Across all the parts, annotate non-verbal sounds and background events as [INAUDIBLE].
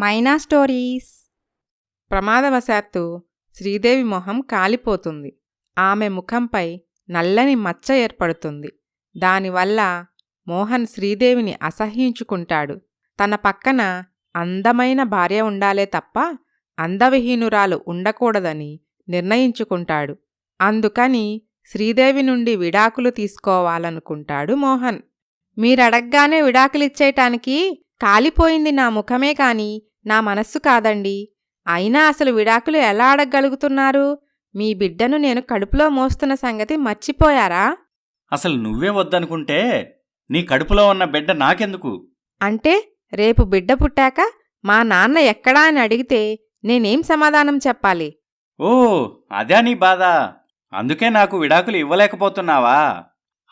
మైనా stories. ప్రమాదవశాత్తు శ్రీదేవి మొహం కాలిపోతుంది. ఆమె ముఖంపై నల్లని మచ్చ ఏర్పడుతుంది. దానివల్ల మోహన్ శ్రీదేవిని అసహ్యించుకుంటాడు. తన పక్కన అందమైన భార్య ఉండాలే తప్ప అందవిహీనురాలు ఉండకూడదని నిర్ణయించుకుంటాడు. అందుకని శ్రీదేవి నుండి విడాకులు తీసుకోవాలనుకుంటాడు మోహన్. మీరడగ్గానే విడాకులిచ్చేయటానికి కాలిపోయింది నా ముఖమే కాని నా మనస్సు కాదండి. అయినా అసలు విడాకులు ఎలా అడగగలుగుతున్నారు మీ బిడ్డను నేను కడుపులో మోస్తున్న సంగతి మర్చిపోయారా? అసలు నువ్వే వద్దనుకుంటే నీ కడుపులో ఉన్న బిడ్డ నాకెందుకు? అంటే రేపు బిడ్డ పుట్టాక మా నాన్న ఎక్కడా అని అడిగితే నేనేం సమాధానం చెప్పాలి? ఓ అదే నీ బాధ. అందుకే నాకు విడాకులు ఇవ్వలేకపోతున్నావా?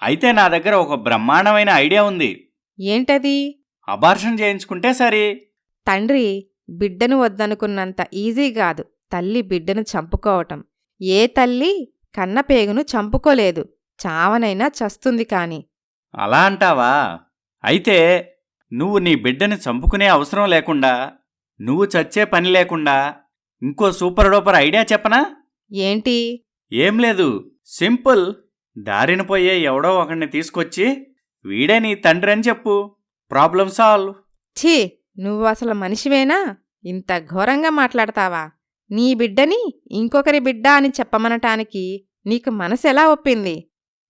అయితే నా దగ్గర ఒక బ్రహ్మాండమైన ఐడియా ఉంది. ఏంటది? అబార్షన్ చేయించుకుంటే సరే. తండ్రి బిడ్డను వద్దనుకున్నంత ఈజీ కాదు. తల్లి బిడ్డను చంపుకోవటం. ఏ తల్లి కన్నపేగును చంపుకోలేదు. చావనైనా చస్తుంది కాని. అలా అంటావా? అయితే నువ్వు నీ బిడ్డని చంపుకునే అవసరం లేకుండా నువ్వు చచ్చే పని లేకుండా ఇంకో సూపర్ డూపర్ ఐడియా చెప్పనా? ఏంటి? ఏం లేదు. సింపుల్. దారిన పోయే ఎవడో ఒకడిని తీసుకొచ్చి వీడే నీ తండ్రి అని చెప్పు. ప్రాబ్లం సాల్వ్ ఛీ నువ్వు అసలు మనిషివేనా? ఇంత ఘోరంగా మాట్లాడతావా? నీ బిడ్డని ఇంకొకరి బిడ్డ అని చెప్పమనటానికి నీకు మనసు ఎలా ఒప్పింది?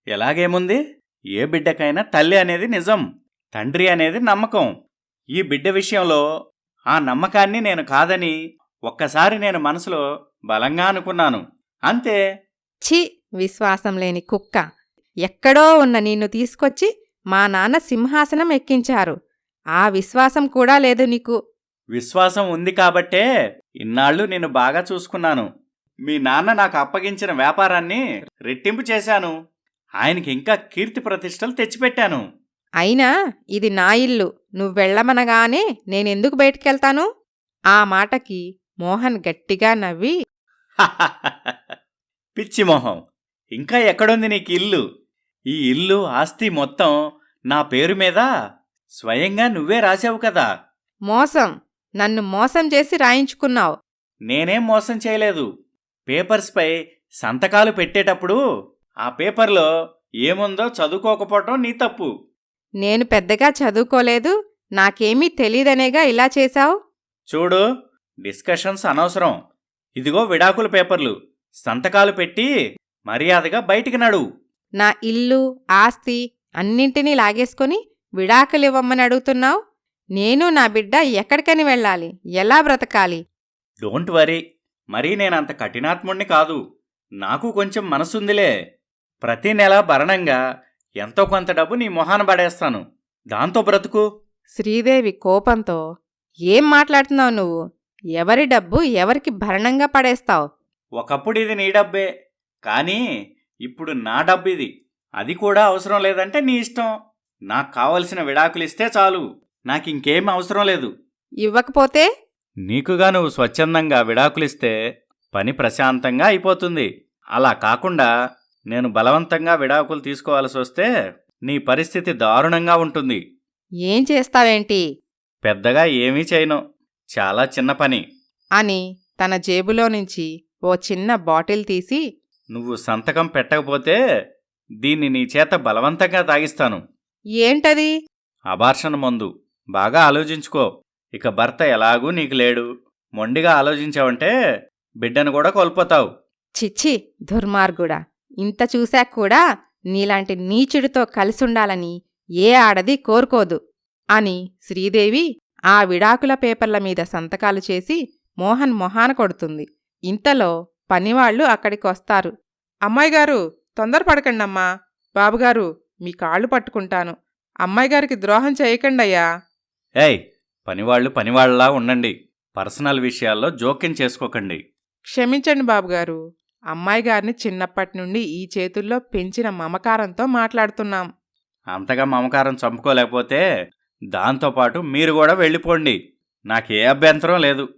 ఎలాగేముంది? ఏ బిడ్డకైనా తల్లి అనేది నిజం తండ్రి అనేది నమ్మకం. ఈ బిడ్డ విషయంలో ఆ నమ్మకాన్ని నేను కాదని ఒక్కసారి నేను మనసులో బలంగా అనుకున్నాను. అంతే. ఛీ విశ్వాసం లేని కుక్క. ఎక్కడో ఉన్న నిన్ను తీసుకొచ్చి మా నాన్న సింహాసనం ఎక్కించారు. ఆ విశ్వాసం కూడా లేదు నీకు. విశ్వాసం ఉంది కాబట్టే ఇన్నాళ్ళు నిన్ను బాగా చూసుకున్నాను. మీ నాన్న నాకు అప్పగించిన వ్యాపారాన్ని రెట్టింపు చేశాను. ఆయనకి ఇంకా కీర్తి ప్రతిష్టలు తెచ్చిపెట్టాను. అయినా ఇది నా ఇల్లు. నువ్వెళ్ళమనగానే నేనెందుకు బయటికెళ్తాను? ఆ మాటకి మోహన్ గట్టిగా నవ్వి [LAUGHS] పిచ్చి మొహం. ఇంకా ఎక్కడుంది నీకు ఇల్లు ఈ ఇల్లు ఆస్తి మొత్తం నా పేరు మీద? స్వయంగా నువ్వే రాసావు కదా. మోసం. నన్ను మోసం చేసి రాయించుకున్నావు. నేనేం మోసం చేయలేదు. పేపర్స్పై సంతకాలు పెట్టేటప్పుడు ఆ పేపర్లో ఏముందో చదువుకోకపోవటం నీ తప్పు. నేను పెద్దగా చదువుకోలేదు. నాకేమీ తెలీదనేగా ఇలా చేశావు? చూడు డిస్కషన్స్ అనవసరం. ఇదిగో విడాకుల పేపర్లు. సంతకాలు పెట్టి మర్యాదగా బయటికి నడువు నా ఇల్లు ఆస్తి అన్నింటినీ లాగేసుకొని విడాకులివ్వమని అడుగుతున్నావు? నేను నా బిడ్డ ఎక్కడికని వెళ్ళాలి? ఎలా బ్రతకాలి? Don't worry. మరీ నేనంత కఠినాత్ముణ్ణి కాదు. నాకు కొంచెం మనసుందిలే. ప్రతి నెల భరణంగా ఎంతో కొంత డబ్బు నీ మొహాన పడేస్తాను. దాంతో బ్రతుకు. శ్రీదేవి కోపంతో ఏం మాట్లాడుతున్నావు నువ్వు? ఎవరి డబ్బు ఎవరికి భరణంగా పడేస్తావు? ఒకప్పుడు ఇది నీ డబ్బే. కానీ ఇప్పుడు నా డబ్బు ఇది. అది కూడా అవసరం లేదంటే నీ ఇష్టం. నాకు కావలసిన విడాకులు ఇస్తే చాలు. నాకింకేం అవసరం లేదు. ఇవ్వకపోతే? నీకుగా నువ్వు స్వచ్ఛందంగా విడాకులిస్తే పని ప్రశాంతంగా అయిపోతుంది. అలా కాకుండా నేను బలవంతంగా విడాకులు తీసుకోవాల్సి వస్తే నీ పరిస్థితి దారుణంగా ఉంటుంది. ఏం చేస్తావేంటి? పెద్దగా ఏమీ చేయను. చాలా చిన్న పని. అని తన జేబులో నుంచి ఓ చిన్న బాటిల్ తీసి నువ్వు సంతకం పెట్టకపోతే దీన్ని నీ చేత బలవంతంగా తాగిస్తాను. ఏంటది? అబార్షన్ మందు. బాగా ఆలోచించుకో. ఇక భర్త ఎలాగూ నీకు లేడు. మొండిగా ఆలోచించావంటే బిడ్డను కూడా కోల్పోతావు. చిచ్చి దుర్మార్గుడా. ఇంత చూశాక కూడా నీలాంటి నీచుడితో కలిసుండాలని ఏ ఆడది కోరుకోదు అని శ్రీదేవి ఆ విడాకుల పేపర్ల మీద సంతకాలు చేసి మోహన్ మొహాన కొడుతుంది. ఇంతలో పనివాళ్ళు అక్కడికొస్తారు. అమ్మాయిగారు తొందరపడకండమ్మా. బాబుగారు మీ కాళ్ళు పట్టుకుంటాను. అమ్మాయిగారికి ద్రోహం చేయకండయ్యా. ఏయ్ పనివాళ్ళు పనివాళ్ళలా ఉండండి. పర్సనల్ విషయాల్లో జోక్యం చేసుకోకండి. క్షమించండి బాబుగారు. అమ్మాయి గారిని చిన్నప్పటి నుండి ఈ చేతుల్లో పెంచిన మమకారంతో మాట్లాడుతున్నాం. అంతగా మమకారం చంపుకోలేకపోతే దాంతోపాటు మీరు కూడా వెళ్ళిపోండి. నాకే అభ్యంతరం లేదు.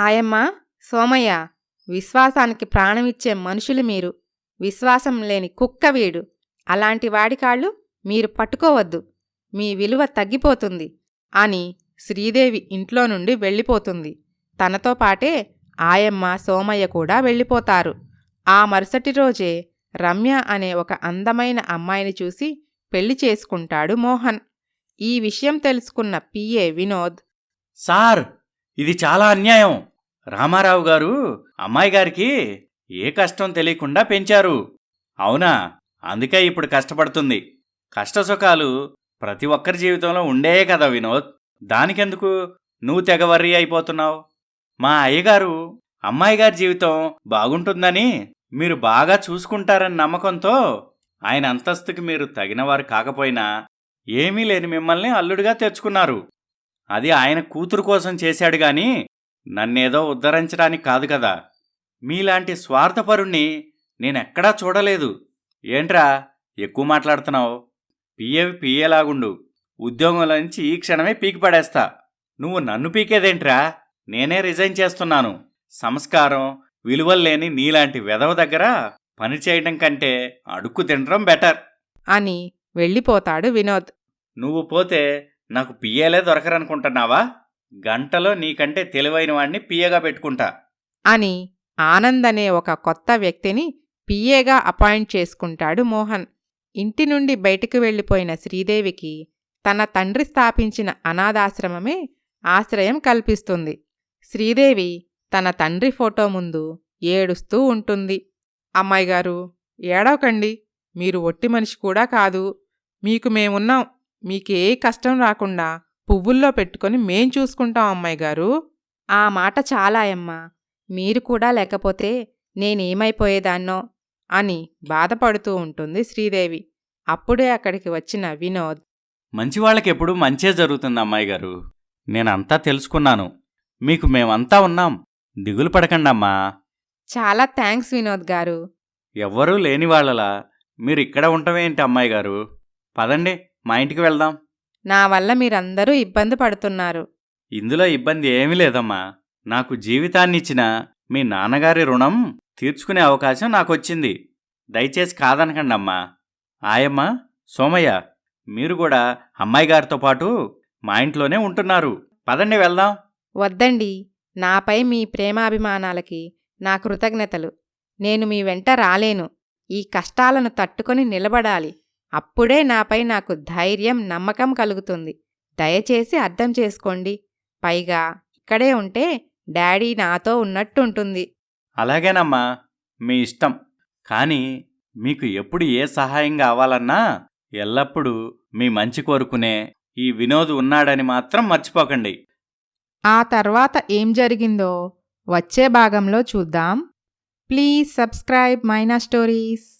ఆయమ్మ సోమయ్య విశ్వాసానికి ప్రాణమిచ్చే మనుషులు మీరు. విశ్వాసం లేని కుక్క వీడు. అలాంటి వాడి కాళ్ళు మీరు పట్టుకోవద్దు. మీ విలువ తగ్గిపోతుంది అని శ్రీదేవి ఇంట్లో నుండి వెళ్ళిపోతుంది. తనతో పాటే ఆయమ్మ సోమయ్య కూడా వెళ్ళిపోతారు. ఆ మరుసటి రోజే రమ్య అనే ఒక అందమైన అమ్మాయిని చూసి పెళ్ళి చేసుకుంటాడు మోహన్. ఈ విషయం తెలుసుకున్న పిఏ వినోద్ సార్ ఇది చాలా అన్యాయం. రామారావు గారు అమ్మాయి గారికి ఏ కష్టం తెలియకుండా పెంచారు. అవునా? అందుకే ఇప్పుడు కష్టపడుతుంది. కష్టసుఖాలు ప్రతి ఒక్కరి జీవితంలో ఉండే కదా వినోద్. దానికెందుకు నువ్వు తెగవర్రీ అయిపోతున్నావు? మా అయ్యగారు అమ్మాయి గారి జీవితం బాగుంటుందని మీరు బాగా చూసుకుంటారని నమ్మకంతో ఆయన అంతస్తుకి మీరు తగినవారు కాకపోయినా ఏమీ లేని మిమ్మల్ని అల్లుడిగా తెచ్చుకున్నారు. అది ఆయన కూతురు కోసం చేశాడు గాని నన్నేదో ఉద్ధరించడానికి కాదు కదా. మీలాంటి స్వార్థపరుణ్ణి నేనెక్కడా చూడలేదు. ఏంట్రా ఎక్కువ మాట్లాడుతున్నావు? పిఏవి పిఏలాగుండు ఉద్యోగంలో నుంచి ఈ క్షణమే పీకి పడేస్తా. నువ్వు నన్ను పీకేదేంట్రా? నేనే రిజైన్ చేస్తున్నాను. సంస్కారం విలువల్లేని నీలాంటి వెధవ దగ్గర పని చేయడం కంటే అడుక్కు తినడం బెటర్. అని వెళ్ళిపోతాడు వినోద్. నువ్వు పోతే నాకు పియ్యేలే దొరకరనుకుంటున్నావా? గంటలో నీకంటే తెలివైన వాణ్ణి పిఏగా పెట్టుకుంటా. అని ఆనంద్ అనే ఒక కొత్త వ్యక్తిని పిఏగా అపాయింట్ చేసుకుంటాడు మోహన్. ఇంటి నుండి బయటికి వెళ్ళిపోయిన శ్రీదేవికి తన తండ్రి స్థాపించిన అనాథాశ్రమమే ఆశ్రయం కల్పిస్తుంది. శ్రీదేవి తన తండ్రి ఫోటో ముందు ఏడుస్తూ ఉంటుంది. అమ్మాయి గారు ఏడవకండి. మీరు ఒట్టి మనిషి కూడా కాదు. మీకు మేమున్నాం. మీకే కష్టం రాకుండా పువ్వుల్లో పెట్టుకొని మేం చూసుకుంటాం అమ్మాయి గారు. ఆ మాట చాలా అమ్మా మీరు కూడా లేకపోతే నేనేమైపోయేదాన్నో అని బాధపడుతూ ఉంటుంది శ్రీదేవి. అప్పుడే అక్కడికి వచ్చిన వినోద్. మంచి వాళ్ళకెప్పుడు మంచే జరుగుతుంది అమ్మాయి గారు. నేనంతా తెలుసుకున్నాను. మీకు మేమంతా ఉన్నాం. దిగులు పడకండమ్మా చాలా థ్యాంక్స్ వినోద్ గారు. ఎవ్వరూ లేని వాళ్ళలా మీరు ఇక్కడ ఉండటమేంటి అమ్మాయి గారు? పదండి మా ఇంటికి వెళ్దాం. నా వల్ల మీరందరూ ఇబ్బంది పడుతున్నారు. ఇందులో ఇబ్బంది ఏమీ లేదమ్మా. నాకు జీవితాన్నిచ్చిన మీ నాన్నగారి రుణం తీర్చుకునే అవకాశం నాకొచ్చింది. దయచేసి కాదనకండి అమ్మా ఆయమ్మ సోమయ్య మీరు కూడా అమ్మాయి గారితో పాటు మా ఇంట్లోనే ఉంటున్నారు. పదండి వెళ్దాం. వద్దండి. నాపై మీ ప్రేమాభిమానాలకి నా కృతజ్ఞతలు. నేను మీ వెంట రాలేను. ఈ కష్టాలను తట్టుకొని నిలబడాలి. అప్పుడే నాపై నాకు ధైర్యం నమ్మకం కలుగుతుంది. దయచేసి అర్థం చేసుకోండి. పైగా ఇక్కడే ఉంటే డాడీ నాతో ఉన్నట్టుంటుంది. అలాగేనమ్మా మీ ఇష్టం. కానీ మీకు ఎప్పుడు ఏ సహాయం కావాలన్నా ఎల్లప్పుడూ మీ మంచి కోరుకునే ఈ వినోద్ ఉన్నాడని మాత్రం మర్చిపోకండి. ఆ తర్వాత ఏం జరిగిందో వచ్చే భాగంలో చూద్దాం. Please subscribe Maina stories.